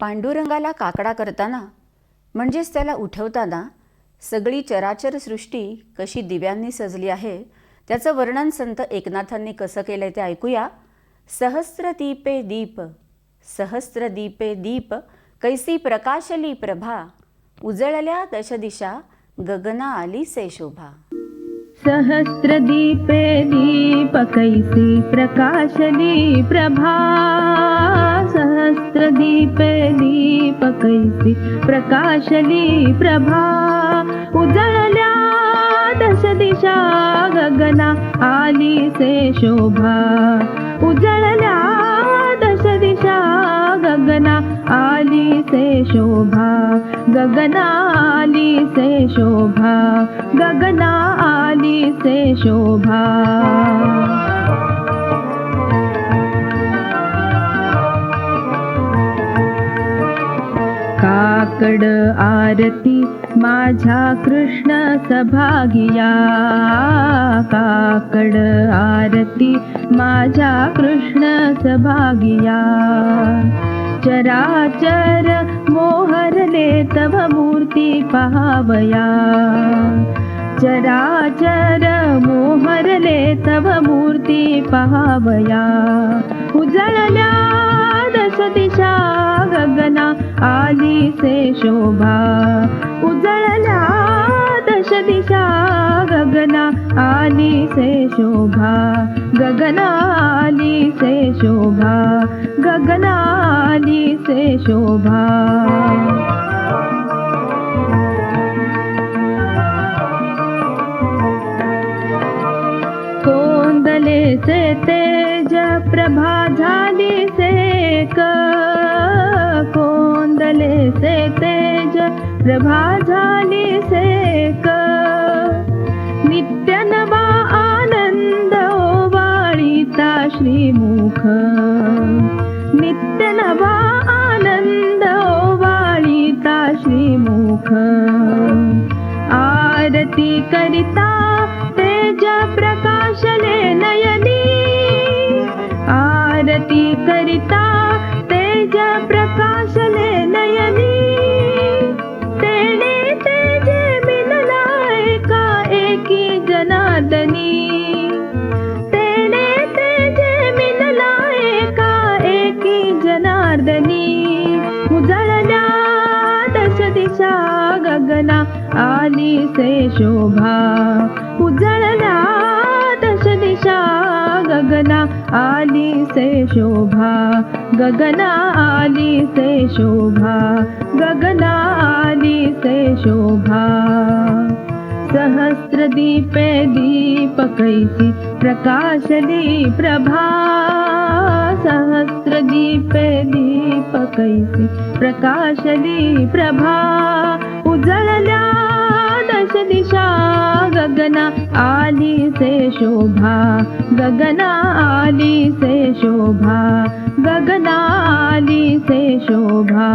पांडुरंगाला काकडा करताना म्हणजेच त्याला उठवताना सगळी चराचर सृष्टी कशी दिव्यांनी सजली आहे त्याचं वर्णन संत एकनाथांनी कसं केलंय ते ऐकूया. सहस्रदीपे दीप सहस्रदीपे दीप कैसी प्रकाशली प्रभा उजळल्या दशदिशा गगना आली से शोभा. सहस्रदीपे दीपकैसी प्रकाशली प्रभा। सहस्रदीपे दीपकैसी प्रकाशली प्रभा। उजळल्या दश दिशा गगना आली से शोभा। उजळल्या दश दिशा गगना आली से शोभा गगना आली से शोभा गगना आली से शोभा। काकड आरती माझ्या कृष्ण सभागिया काकड आरती माझ्या कृष्ण सभागिया चराचर मोहरले तव मूर्ती पहावया चराचर मोहरले तव मूर्ती पहावया उजळल्या दश दिशा गगना आली से शोभा। उजळल्या दिशा गगना आली से शोभा गगना आली से शोभा गगना आली से शोभा। कोंदले से तेज प्रभा झाली से कोंदले से तेज प्रभा झाली नित्यनवा आनन्दवाणीता श्रीमुख। नित्यनवा आनन्दवाणीता श्रीमुख। आरती करिता तेज प्रकाशने नयनी। आरती करिता तेज प्रकाशने दश गगना आली से शोभा। उजळला दश दिशा गगना आली से शोभा। गगना आली से शोभा। गगना आली से शोभा। सहस्रदीपे दीपकैसी प्रकाशली प्रभा सहस्रदीपे दीपकैसी प्रकाशली प्रभा उजळल्या दश दिशा गगना आली से शोभा। गगना आली से शोभा। गगना आली से शोभा